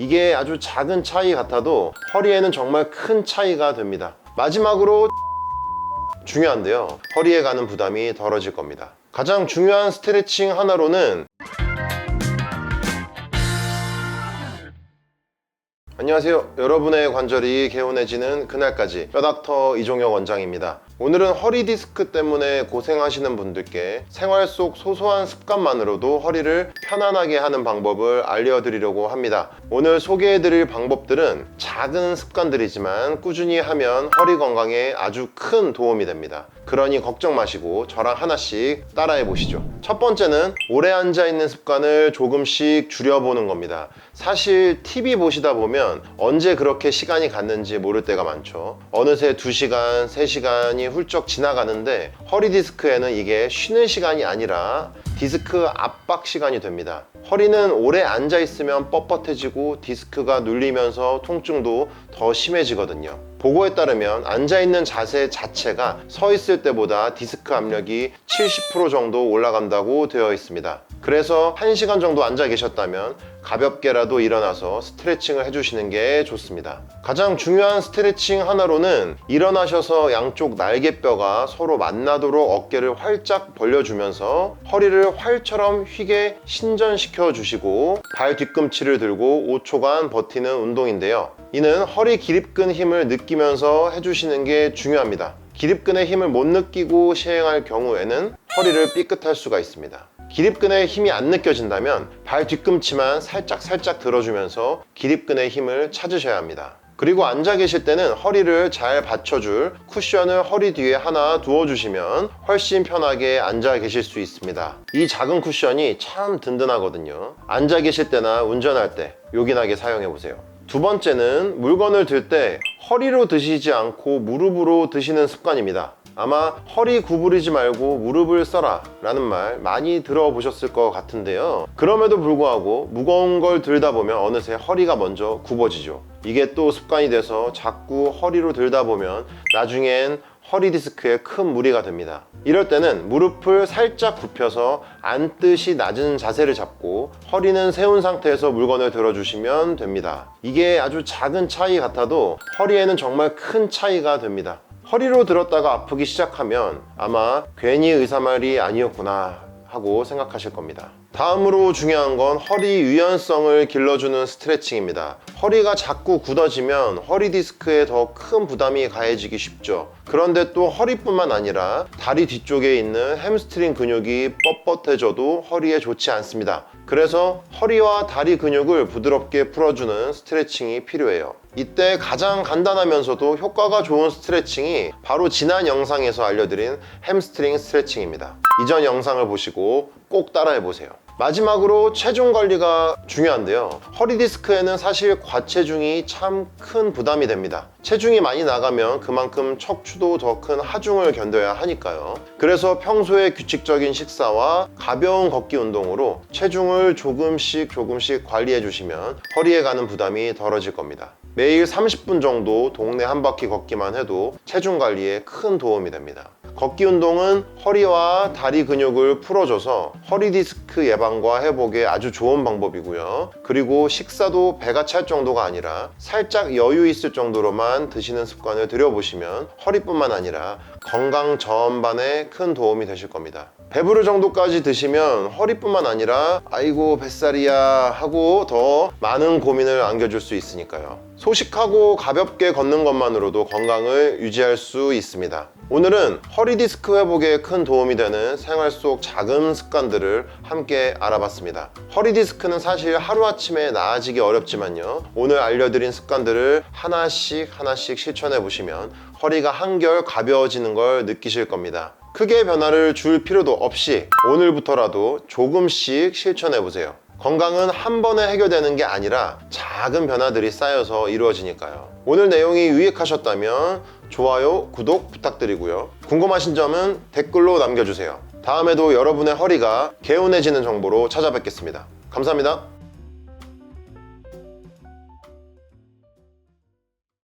이게 아주 작은 차이 같아도 허리에는 정말 큰 차이가 됩니다. 마지막으로 중요한데요. 허리에 가는 부담이 덜어질 겁니다. 가장 중요한 스트레칭 하나로는 안녕하세요. 여러분의 관절이 개운해지는 그날까지 뼈닥터 이종혁 원장입니다. 오늘은 허리 디스크 때문에 고생하시는 분들께 생활 속 소소한 습관만으로도 허리를 편안하게 하는 방법을 알려드리려고 합니다. 오늘 소개해드릴 방법들은 작은 습관들이지만 꾸준히 하면 허리 건강에 아주 큰 도움이 됩니다. 그러니 걱정 마시고 저랑 하나씩 따라해 보시죠. 첫 번째는 오래 앉아 있는 습관을 조금씩 줄여보는 겁니다. 사실 TV 보시다 보면 언제 그렇게 시간이 갔는지 모를 때가 많죠. 어느새 2시간, 3시간이 훌쩍 지나가는데 허리 디스크에는 이게 쉬는 시간이 아니라 디스크 압박 시간이 됩니다. 허리는 오래 앉아 있으면 뻣뻣해지고 디스크가 눌리면서 통증도 더 심해지거든요. 보고에 따르면 앉아 있는 자세 자체가 서 있을 때보다 디스크 압력이 70% 정도 올라간다고 되어 있습니다. 그래서 1시간 정도 앉아 계셨다면 가볍게라도 일어나서 스트레칭을 해주시는 게 좋습니다. 가장 중요한 스트레칭 하나로는 일어나셔서 양쪽 날개뼈가 서로 만나도록 어깨를 활짝 벌려주면서 허리를 활처럼 휘게 신전시켜 주시고 발 뒤꿈치를 들고 5초간 버티는 운동인데요. 이는 허리 기립근 힘을 느끼면서 해주시는 게 중요합니다. 기립근의 힘을 못 느끼고 시행할 경우에는 허리를 삐끗할 수가 있습니다. 기립근의 힘이 안 느껴진다면 발 뒤꿈치만 살짝 살짝 들어주면서 기립근의 힘을 찾으셔야 합니다. 그리고 앉아 계실 때는 허리를 잘 받쳐줄 쿠션을 허리 뒤에 하나 두어주시면 훨씬 편하게 앉아 계실 수 있습니다. 이 작은 쿠션이 참 든든하거든요. 앉아 계실 때나 운전할 때 요긴하게 사용해 보세요. 두 번째는 물건을 들 때 허리로 드시지 않고 무릎으로 드시는 습관입니다. 아마 허리 구부리지 말고 무릎을 써라 라는 말 많이 들어보셨을 것 같은데요. 그럼에도 불구하고 무거운 걸 들다 보면 어느새 허리가 먼저 굽어지죠. 이게 또 습관이 돼서 자꾸 허리로 들다 보면 나중엔 허리 디스크에 큰 무리가 됩니다. 이럴 때는 무릎을 살짝 굽혀서 앉듯이 낮은 자세를 잡고 허리는 세운 상태에서 물건을 들어주시면 됩니다. 이게 아주 작은 차이 같아도 허리에는 정말 큰 차이가 됩니다. 허리로 들었다가 아프기 시작하면 아마 괜히 의사 말이 아니었구나 하고 생각하실 겁니다. 다음으로 중요한 건 허리 유연성을 길러주는 스트레칭입니다. 허리가 자꾸 굳어지면 허리 디스크에 더 큰 부담이 가해지기 쉽죠. 그런데 또 허리뿐만 아니라 다리 뒤쪽에 있는 햄스트링 근육이 뻣뻣해져도 허리에 좋지 않습니다. 그래서 허리와 다리 근육을 부드럽게 풀어주는 스트레칭이 필요해요. 이때 가장 간단하면서도 효과가 좋은 스트레칭이 바로 지난 영상에서 알려드린 햄스트링 스트레칭입니다. 이전 영상을 보시고 꼭 따라해 보세요. 마지막으로 체중 관리가 중요한데요. 허리 디스크에는 사실 과체중이 참 큰 부담이 됩니다. 체중이 많이 나가면 그만큼 척추도 더 큰 하중을 견뎌야 하니까요. 그래서 평소에 규칙적인 식사와 가벼운 걷기 운동으로 체중을 조금씩 조금씩 관리해 주시면 허리에 가는 부담이 덜어질 겁니다. 매일 30분 정도 동네 한 바퀴 걷기만 해도 체중 관리에 큰 도움이 됩니다. 걷기 운동은 허리와 다리 근육을 풀어줘서 허리 디스크 예방과 회복에 아주 좋은 방법이고요. 그리고 식사도 배가 찰 정도가 아니라 살짝 여유 있을 정도로만 드시는 습관을 들여보시면 허리뿐만 아니라 건강 전반에 큰 도움이 되실 겁니다. 배부를 정도까지 드시면 허리뿐만 아니라 아이고 뱃살이야 하고 더 많은 고민을 안겨줄 수 있으니까요. 소식하고 가볍게 걷는 것만으로도 건강을 유지할 수 있습니다. 오늘은 허리 디스크 회복에 큰 도움이 되는 생활 속 작은 습관들을 함께 알아봤습니다. 허리 디스크는 사실 하루아침에 나아지기 어렵지만요. 오늘 알려드린 습관들을 하나씩 하나씩 실천해 보시면 허리가 한결 가벼워지는 걸 느끼실 겁니다. 크게 변화를 줄 필요도 없이 오늘부터라도 조금씩 실천해 보세요. 건강은 한 번에 해결되는 게 아니라 작은 변화들이 쌓여서 이루어지니까요. 오늘 내용이 유익하셨다면 좋아요, 구독 부탁드리고요. 궁금하신 점은 댓글로 남겨주세요. 다음에도 여러분의 허리가 개운해지는 정보로 찾아뵙겠습니다. 감사합니다.